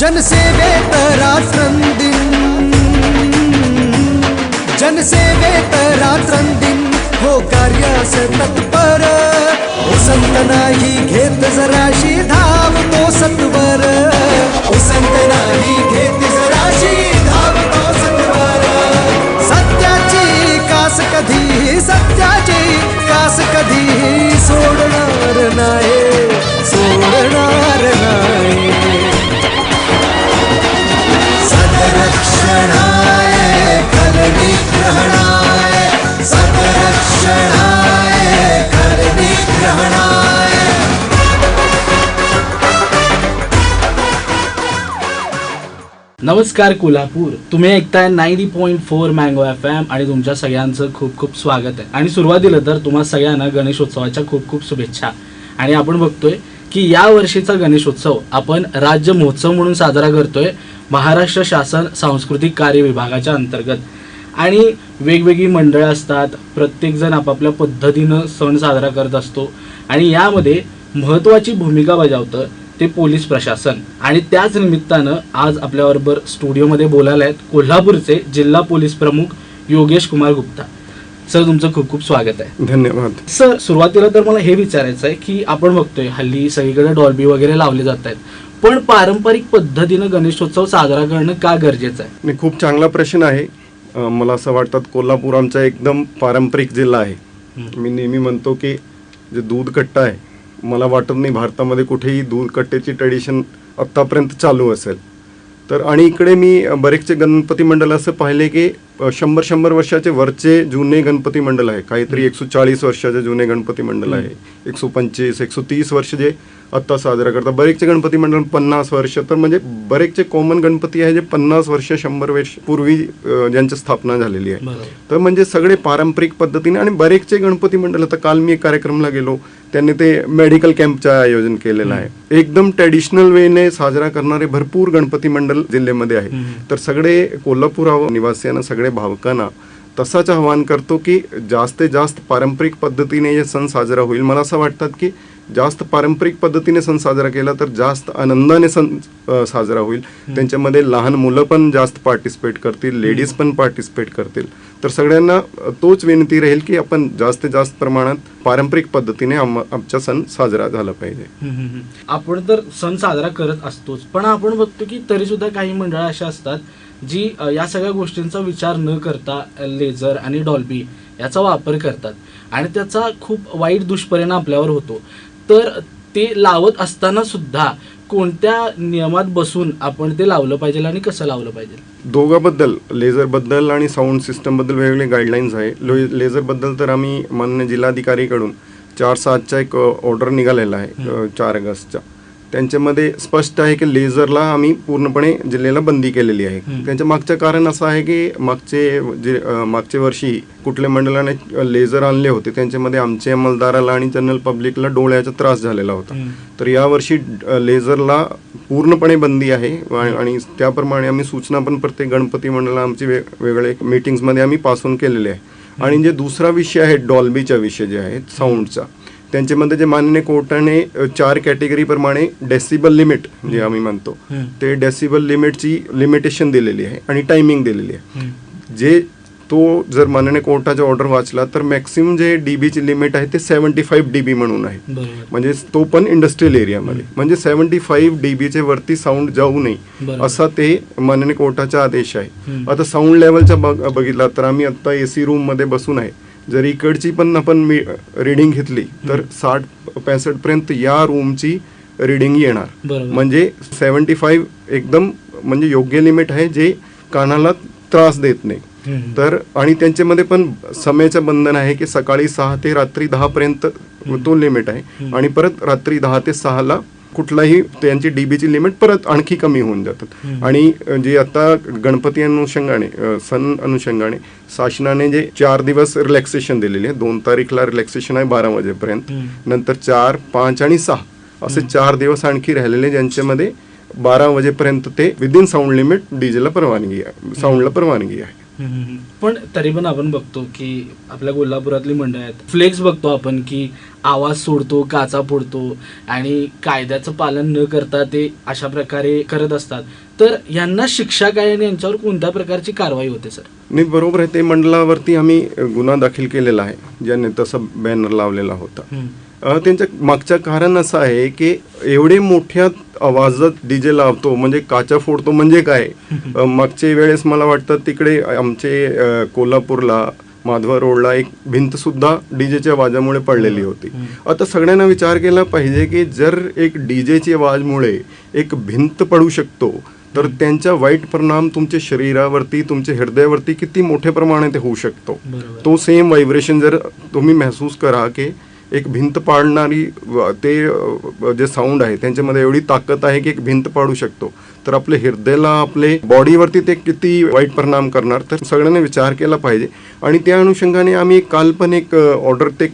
जनसेवेत रात्रंदिन जनसेवेत रात्रंदिन हो कार्यास तत्पर ओ संत नाही घेत जराशी धावतो सत्वर। ओ संत नाही घेत जराशी धावतो सत्वर। सत्याची कास कधी सत्याची नमस्कार कोल्हापूर. तुम्ही ऐकताय ninety point four mango F M आणि तुमच्या सगळ्यांचं खूप खूप स्वागत आहे. आणि सुरुवातीला तर तुम्हा सगळ्यांना गणेशोत्सवाच्या खूप खूप शुभेच्छा. आणि आपण बघतोय की या वर्षीचा गणेशोत्सव आपण राज्य महोत्सव म्हणून साजरा करतोय महाराष्ट्र शासन सांस्कृतिक कार्य विभागाच्या अंतर्गत. आणि वेगवेगळी मंडळं असतात प्रत्येकजण आपापल्या पद्धतीनं सण साजरा करत असतो. आणि यामध्ये महत्त्वाची भूमिका बजावतं ते पोलीस प्रशासन. आणि त्याच निमित्तानं आज आपल्याबरोबर स्टुडिओमध्ये बोलायला आहेत कोल्हापूरचे जिल्हा पोलीस प्रमुख योगेश कुमार गुप्ता. सर तुमचं खूप खूप स्वागत आहे. धन्यवाद. सर सुरुवातीला तर मला हे विचारायचं आहे की आपण बघतोय हल्ली सगळीकडे डॉल्बी वगैरे लावले जात आहेत. पण पारंपरिक पद्धतीनं गणेशोत्सव साजरा करणं का गरजेचं आहे? आणि खूप चांगला प्रश्न आहे. अं, मला असं वाटतं कोल्हापूर आमचा एकदम पारंपरिक जिल्हा आहे. मी नेहमी म्हणतो की जे दूध कट्टा आहे मला वाटत नाही भारतामध्ये कुठेही दूध कट्ट्याची ट्रेडिशन आत्तापर्यंत चालू असेल. तर आणि इकडे मी बरेचसे गणपती मंडळ असं पाहिले की शंभर शंभर वर्षाचे वरचे जुने गणपती मंडळ आहे. काहीतरी एकशे चाळीस वर्षाचे जुने गणपती मंडळ आहे. एकशे पंचवीस एकशे तीस वर्ष जे आत्ता साजरा करतात. बरेचसे गणपती मंडळ पन्नास वर्ष तर म्हणजे बरेचसे कॉमन गणपती आहे जे पन्नास वर्ष शंभर वर्ष पूर्वी ज्यांची स्थापना झालेली आहे. तर म्हणजे सगळे पारंपरिक पद्धतीने आणि बरेचसे गणपती मंडळ आता काल मी एक कार्यक्रमला गेलो त्यांनी ते मेडिकल कॅम्पचं आयोजन केलेलं आहे. एकदम ट्रॅडिशनल वेने साजरा करणारे भरपूर गणपती मंडळ जिल्ह्यामध्ये आहे. तर सगळे कोल्हापूर निवासियांना सगळे भावकांना तसाच आवाहन करतो की जास्तीत जास्त पारंपरिक पद्धतीने हे सण साजरा होईल. मला असं वाटतात की जास्त पारंपरिक पद्धतीने सण साजरा केला तर जास्त आनंदाने सण साजरा होईल. त्यांच्यामध्ये लहान मुलं पण जास्त पार्टिसिपेट करतील लेडीज पण पार्टिसिपेट करतील. तर सगळ्यांना तोच विनंती राहील की आपण जास्तीत जास्त प्रमाणात पारंपरिक पद्धतीने आम आमचा सण साजरा झाला पाहिजे. आपण तर सण साजरा करत असतोच पण आपण बघतो की तरी सुद्धा काही मंडळं अशा असतात जी या सगळ्या गोष्टींचा विचार न करता लेझर आणि डॉल्बी याचा वापर करतात. आणि त्याचा खूप वाईट दुष्परिणाम आपल्यावर होतो. तर ते लावत असताना सुद्धा कोणत्या नियमात बसून आपण ते लावलं पाहिजे आणि कसं लावलं पाहिजे? दोघाबद्दल लेझरबद्दल आणि साऊंड सिस्टमबद्दल वेगवेगळे गाईडलाईन्स आहे. लो लेझरबद्दल तर आम्ही मान्य जिल्हाधिकारीकडून चार सातचा एक ऑर्डर निघालेला आहे चार ऑगस्टचा. त्यांच्यामध्ये स्पष्ट आहे की लेझरला आम्ही पूर्णपणे जिल्ह्याला बंदी केलेली आहे. त्यांच्या मागचं कारण असं आहे की मागचे जे मागच्या वर्षी कुठल्या मंडळाने लेझर आणले होते त्यांच्यामध्ये आमच्या अंमलदाराला आणि जनरल पब्लिकला डोळ्याचा त्रास झालेला होता. तर यावर्षी लेझरला पूर्णपणे बंदी आहे आणि- त्याप्रमाणे आम्ही सूचना पण प्रत्येक गणपती मंडळाला आमची वेगळे मीटिंग्समध्ये आम्ही पासून केलेले आहे. आणि जे दुसरा विषय आहे डॉल्बीचा विषय जे आहे साऊंडचा त्यांच्यामध्ये जे माननीय कोर्टाने चार कॅटेगरीप्रमाणे डेसिबल लिमिट जे आम्ही म्हणतो. ते डेसिबल लिमिटची लिमिटेशन दिलेली आहे आणि टायमिंग दिलेली आहे. जे तो जर माननीय कोर्टाचा ऑर्डर वाचला तर मॅक्सिमम जे डीबीची लिमिट आहे ते सेव्हन्टी फाईव्ह डीबी म्हणून आहे म्हणजे तो पण इंडस्ट्रियल एरियामध्ये म्हणजे सेव्हन्टी फाईव्ह डीबीचे वरती साऊंड जाऊ नये. असा ते माननीय कोर्टाचा आदेश आहे. आता साऊंड लेवलचा बघ बघितला तर आम्ही आता ए सी रूममध्ये बसून आहे जर इकडची पण आपण मी रिडिंग घेतली तर साठ पासष्ट पर्यंत या रूमची रिडिंग येणार. म्हणजे सेव्हन्टी फाईव्ह एकदम म्हणजे योग्य लिमिट आहे जे कानाला त्रास देत नाही. तर आणि त्यांच्यामध्ये पण समयाचं बंधन आहे की सकाळी सहा ते रात्री दहा पर्यंत तो लिमिट आहे. आणि परत रात्री दहा ते सहाला कुठलाही त्यांची डीबीची लिमिट परत आणखी कमी होऊन जातात. आणि जे आता गणपती अनुषंगाने सण अनुषंगाने शासनाने जे चार दिवस रिलॅक्सेशन दिलेले आहे दोन तारीखला रिलॅक्सेशन आहे बारा वाजेपर्यंत. नंतर चार पाच आणि सहा असे चार दिवस आणखी राहिलेले ज्यांच्यामध्ये बारा वाजेपर्यंत ते विदिन साऊंड लिमिट डीजेला परवानगी आहे साऊंडला परवानगी आहे. पण तरी पण आपण बघतो की आपल्या कोल्हापुरातली मंडळ आहेत. फ्लेक्स बघतो आपण की आवाज सोडतो काचा फोडतो आणि कायद्याचं पालन न करता ते अशा प्रकारे करत असतात. तर यांना शिक्षा काय आणि यांच्यावर कोणत्या प्रकारची कारवाई होते सर? नाही बरोबर आहे. ते मंडळावरती आम्ही गुन्हा दाखल केलेला आहे. ज्याने तसं बॅनर लावलेला होता. अ, त्यांचं मागचं कारण असं आहे की एवढे मोठ्या आवाजात डीजे लावतो म्हणजे काचा फोडतो म्हणजे काय? मागच्या वेळेस मला वाटतं तिकडे आमचे कोल्हापूरला माधवा रोडला एक भिंत सुद्धा डीजेच्या आवाजामुळे पडलेली होती. आता सगळ्यांना विचार केला पाहिजे की जर एक डीजेची आवाजमुळे एक भिंत पडू शकतो तर त्यांचा वाईट परिणाम तुमच्या शरीरावरती तुमच्या हृदयावरती किती मोठ्या प्रमाणात होऊ शकतो. तो सेम व्हायब्रेशन जर तुम्ही महसूस करा की एक भिंत पाडणारी ते जे साऊंड आहे त्यांच्यामध्ये एवढी ताकद आहे की एक भिंत पाडू शकतो. तर आपले हृदयाला आपले बॉडीवरती ते किती वाईट परिणाम करणार तर सगळ्यांनी विचार केला पाहिजे. आणि त्या अनुषंगाने आम्ही काल पण एक ऑर्डर ते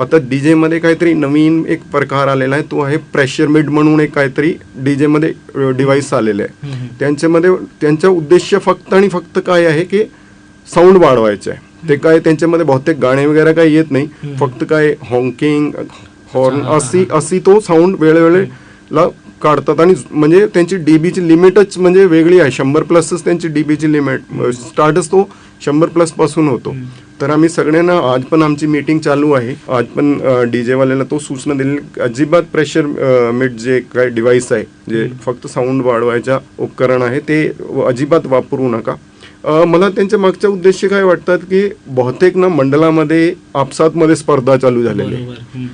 आता डीजे मध्ये काहीतरी नवीन एक प्रकार आलेला आहे तो आहे प्रेशर मिड म्हणून एक काहीतरी डीजे मध्ये डिव्हाइस आलेले आहे. त्यांच्यामध्ये त्यांचा उद्देश फक्त आणि फक्त काय आहे की साऊंड वाढवायचं आहे. ते काय त्यांच्यामध्ये बहुतेक गाणे वगैरे काही येत नाही. फक्त काय हॉंकिंग हॉर्न अशी अशी तो साऊंड वेळेवेळेला काढतात. आणि म्हणजे त्यांची डीबीची लिमिटच म्हणजे वेगळी आहे. शंभर प्लसच त्यांची डीबीची लिमिट स्टार्टच तो शंभर प्लसपासून होतो. तर आम्ही सगळ्यांना आज पण आमची मीटिंग चालू आहे. आज पण डीजे वाल्याला तो सूचना दिली अजिबात प्रेशर मिट जे काय डिव्हाइस आहे जे फक्त साऊंड वाढवायच्या उपकरण आहे ते अजिबात वापरू नका. मला त्यांच्या मागच्या उद्देश काय वाटतात की बहुतेक ना मंडळामध्ये आपसातमध्ये स्पर्धा चालू झालेली आहे.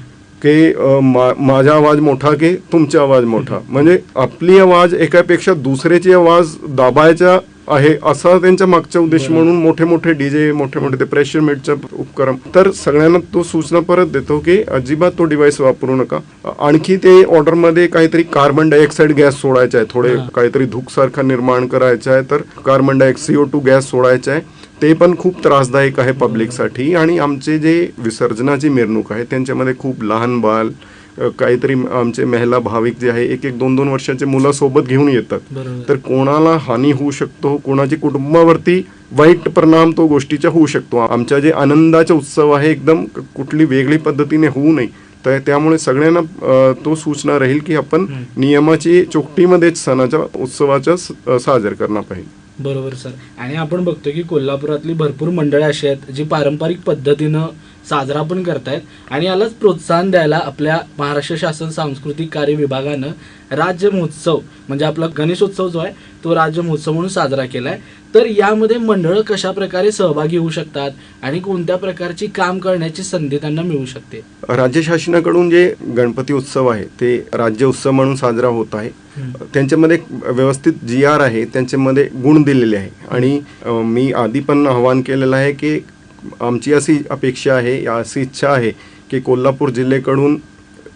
की मा- माझा आवाज मोठा की तुमचा आवाज मोठा? म्हणजे आपली आवाज एकापेक्षा दुसऱ्याची आवाज दाबायचा आहे असा त्यांच्या मागचा उद्देश म्हणून मोठे मोठे डीजे मोठे मोठे ते प्रेशर मीटचा उपक्रम. तर सगळ्यांना तो सूचना परत देतो की अजिबात तो डिव्हाइस वापरू नका. आणखी ते ऑर्डरमध्ये काहीतरी कार्बन डायऑक्साईड गॅस सोडायचा आहे. थोडे काहीतरी धूकसारखा निर्माण करायचा आहे. तर carbon di CO two gas सोडायचा आहे. ते पण खूप त्रासदायक आहे पब्लिकसाठी आणि आमचे जे विसर्जनाची मिरवणूक आहे त्यांच्यामध्ये खूप लहान बाल काहीतरी आमचे महिला भाविक जे आहे एक एक दोन दोन वर्षाचे मुलं सोबत घेऊन येतात. तर कोणाला हानी होऊ शकतो कोणाची कुटुंबावरती वाईट परिणाम तो गोष्टीचा होऊ शकतो. आमच्या जे आनंदाचा उत्सव आहे एकदम कुठली वेगळी पद्धतीने होऊ नये. तर त्यामुळे सगळ्यांना तो सूचना राहील की आपण नियमाची चोकटीमध्येच सणाच्या उत्सवाचा स- अ, साजर करणं पाहिजे. बरोबर सर. आणि आपण बघतो की कोल्हापुरातली भरपूर मंडळी अशी आहेत जी पारंपरिक पद्धतीनं साजरा पण करतायत. आणि यालाच प्रोत्साहन द्यायला आपल्या महाराष्ट्र शासन सांस्कृतिक कार्य विभागानं राज्य महोत्सव म्हणजे आपला गणेशोत्सव जो आहे तो राज्य महोत्सव म्हणून साजरा केलाय. तर यामध्ये मंडळं कशा प्रकारे सहभागी होऊ शकतात आणि कोणत्या प्रकारची काम करण्याची संधी त्यांना मिळू शकते? राज्य शासनाकडून जे गणपती उत्सव आहे ते राज्य उत्सव म्हणून साजरा होत आहे. त्यांच्यामध्ये व्यवस्थित जी आर आहे त्यांच्यामध्ये गुण दिलेले आहे. आणि मी आधी पण आवाहन केलेलं आहे की आमची अशी अपेक्षा आहे अशी इच्छा आहे की कोल्हापूर जिल्ह्याकडून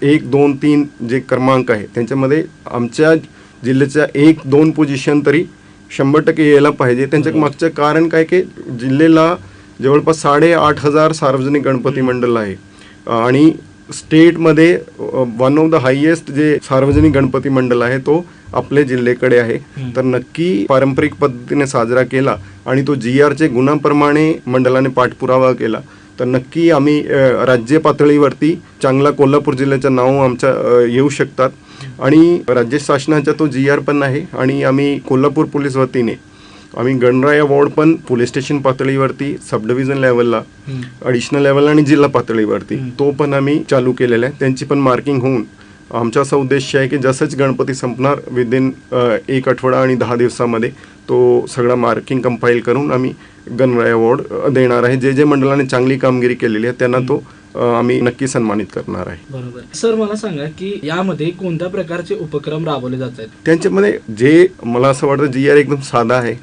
एक दोन तीन जे क्रमांक आहे त्यांच्यामध्ये आमच्या जिल्ह्याच्या एक दोन पोझिशन तरी शंभर टक्के यायला पाहिजे. त्यांच्या मागचं कारण काय की जिल्ह्याला जवळपास साडेआठ हजार सार्वजनिक गणपती मंडळ आहे. आणि स्टेटमध्ये वन ऑफ द हायेस्ट जे सार्वजनिक गणपती मंडळ आहे तो आपल्या जिल्ह्याकडे आहे. तर नक्की पारंपरिक पद्धतीने साजरा केला आणि तो जी आरचे गुणाप्रमाणे मंडळाने पाठपुरावा केला. तर नक्की आम्ही राज्य पातळीवरती चांगला कोल्हापूर जिल्ह्याचं नाव आमच्या येऊ शकतात. आणि राज्य शासनाचा तो जी आर पण आहे आणि आम्ही कोल्हापूर पोलीस वतीने आम्ही गणराय अवॉर्ड पण पोलीस स्टेशन पातळीवरती सब डिव्हिजन लेवलला अडिशनल लेवल आणि जिल्हा पातळीवरती. तो पण आम्ही चालू केलेला आहे. त्यांची पण मार्किंग होऊन आमचा असा उद्देश आहे की जसंच गणपती संपणार विदिन एक आठवडा आणि दहा दिवसामध्ये तो सगळा मार्किंग कंपाईल करून आम्ही गणराय अवॉर्ड देणार आहे. जे जे मंडळाने चांगली कामगिरी केलेली आहे त्यांना तो आम्ही नक्की सन्मानित करणार आहे. बरोबर. सर मला सांगा की यामध्ये कोणत्या प्रकारचे उपक्रम राबवले जात आहेत? त्यांच्यामध्ये जे मला असं वाटतं जी आर एकदम साधा आहे.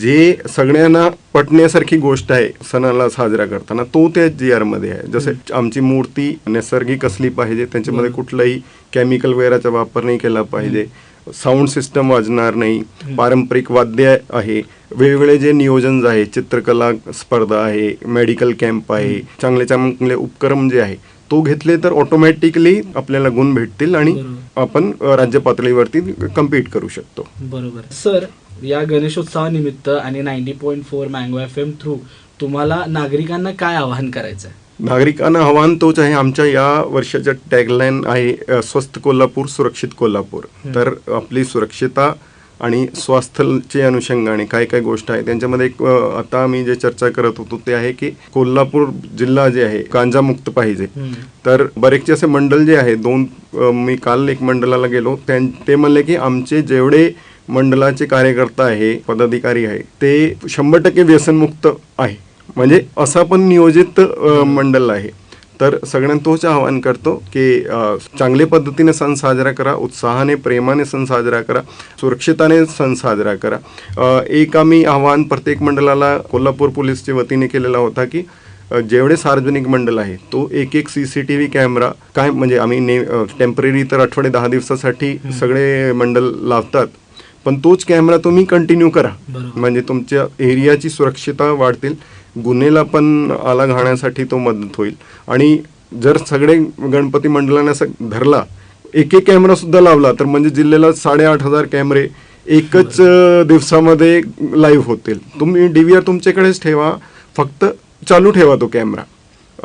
जे सगळ्यांना पटण्यासारखी गोष्ट आहे सणाला साजरा करताना तो त्या जी आरमध्ये आहे. जसे आमची मूर्ती नैसर्गिक असली पाहिजे त्यांच्यामध्ये कुठलाही केमिकल वगैरेचा वापर नाही केला पाहिजे. साऊंड सिस्टम वाजणार नाही. पारंपरिक वाद्य आहे. वेगवेगळे जे नियोजन आहे चित्रकला स्पर्धा आहे मेडिकल कॅम्प आहे चांगले चांगले उपक्रम जे आहे तो घेतले तर ऑटोमॅटिकली आपल्याला गुण भेटतील आणि. आपण राज्य पातळीवरती कम्पीट करू शकतो. बरोबर. सर या गणेशोत्सवानिमित्त आणि ninety point four mango F M through तुम्हाला नागरिकांना काय आवाहन करायचं आहे नागरिकांना आव्हान तोच आहे आमच्या या वर्षाच्या टॅगलाईन आहे अ, स्वस्थ कोल्हापूर सुरक्षित कोल्हापूर. तर आपली सुरक्षिता आणि स्वास्थ्यचे अनुषंगाने काय काय गोष्ट आहे त्यांच्यामध्ये एक आता आम्ही जे चर्चा करत होतो ते आहे की कोल्हापूर जिल्हा जे आहे गांजामुक्त पाहिजे. तर बरेचसे असे मंडळ जे आहे दोन मी काल एक मंडळाला गेलो त्यां ते म्हणले की आमचे जेवढे मंडळाचे कार्यकर्ता आहे पदाधिकारी आहे ते शंभर टक्के व्यसनमुक्त आहे. म्हणजे असा पण नियोजित अ, मंडळ आहे. तर सगळ्यांना तोच आवाहन करतो की चांगल्या पद्धतीने सण साजरा करा उत्साहाने प्रेमाने सण साजरा करा सुरक्षिताने सण साजरा करा. एक आम्ही आवाहन प्रत्येक मंडळाला कोल्हापूर पोलीसच्या वतीने केलेला होता की जेवढे सार्वजनिक मंडळ आहे तो एक एक C C T V camera काय म्हणजे आम्ही ने टेंपररी तर आठवडे दहा दिवसासाठी सगळे मंडळ लावतात. पण तोच कॅमेरा तुम्ही कंटिन्यू करा. म्हणजे तुमच्या एरियाची सुरक्षितता वाढतील. गुन्हेला पण आला घालण्यासाठी तो मदत होईल. आणि जर सगळे गणपती मंडळाने असं धरला एक एक कॅमेरा सुद्धा लावला तर म्हणजे जिल्ह्याला साडेआठ हजार कॅमेरे एकच दिवसामध्ये लाईव्ह होतील. तुम्ही डी व्ही आर तुमच्याकडेच ठेवा फक्त चालू ठेवा तो कॅमेरा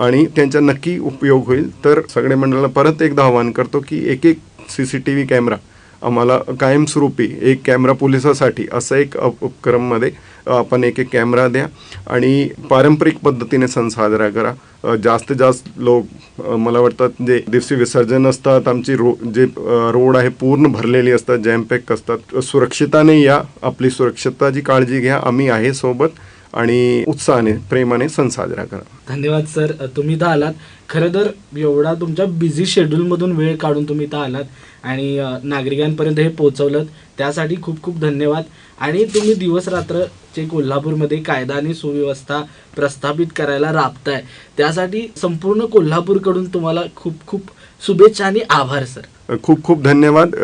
आणि त्यांचा नक्की उपयोग होईल. तर सगळे मंडळाला परत एकदा आवाहन करतो की एक एक C C T V camera आम्हाला कायमस्वरूपी एक कॅमेरा पोलिसासाठी असं एक उपक्रममध्ये आपण एक एक कॅमेरा द्या आणि पारंपरिक पद्धतीने सण साजरा करा. अ, जास्तीत जास्त लोक मला वाटतात जे दिवशी विसर्जन असतात आमची रो जे रोड आहे पूर्ण भरलेली असतात जॅम पॅक असतात सुरक्षिताने या आपली सुरक्षितताची काळजी घ्या आम्ही आहे सोबत. आणि उत्साहाने प्रेमाने सण साजरा करा. धन्यवाद सर. तुम्ही इथं आलात. खरं तर एवढा तुमच्या बिझी शेड्यूलमधून वेळ काढून तुम्ही इथं आलात आणि नागरिकांपर्यंत हे पोहोचवलं त्यासाठी खूप खूप धन्यवाद. आणि तुम्ही दिवस रात्र जे कोल्हापूरमध्ये कायदा आणि सुव्यवस्था प्रस्थापित करायला राबताय. त्यासाठी संपूर्ण कोल्हापूरकडून तुम्हाला खूप खूप शुभेच्छा आणि आभार सर. खूप खूप धन्यवाद.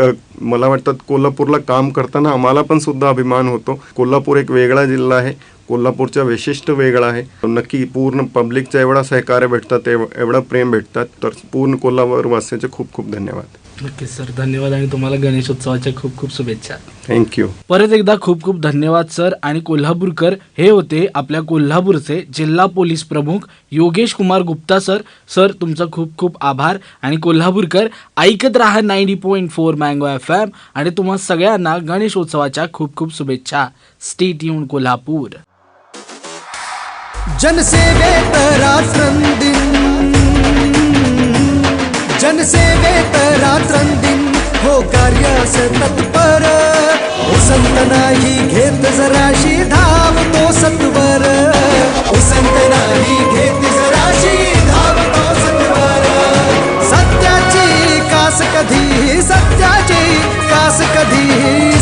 मला वाटतं कोल्हापूरला काम करताना आम्हाला पण सुद्धा अभिमान होतो. कोल्हापूर एक वेगळा जिल्हा आहे. कोल्हापूरचा विशिष्ट वेगळा आहे. नक्की पूर्ण पब्लिकचा एवढा सहकार्य भेटतात एव- एवढं प्रेम भेटतात. तर पूर्ण कोल्हापूर वासियांचे खूप खूप धन्यवाद. नक्कीच सर धन्यवाद आणि तुम्हाला गणेशोत्सवाच्या खूप खूप शुभेच्छा. थँक्यू परत एकदा खूप खूप धन्यवाद सर आणि कोल्हापूरकर. हे होते आपल्या कोल्हापूरचे जिल्हा पोलीस प्रमुख योगेश कुमार गुप्ता सर. सर तुमचा खूप खूप आभार. आणि कोल्हापूरकर ऐकत राहा ninety point four mango F M. आणि तुम्हा सगळ्यांना गणेशोत्सवाच्या खूप खूप शुभेच्छा. स्टेट येऊन कोल्हापूर. जनसेवेत रात्रंदिन जनसेवेत रात्रंदिन हो कार्यास तत्पर उसंत हो नाही घेत जराशी धावतो सत्वर उसंत हो नाही घेत जराशी धावतो सत्वर सत्याची कास कधी सत्याची कास कधी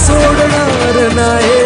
सोडणार नाही।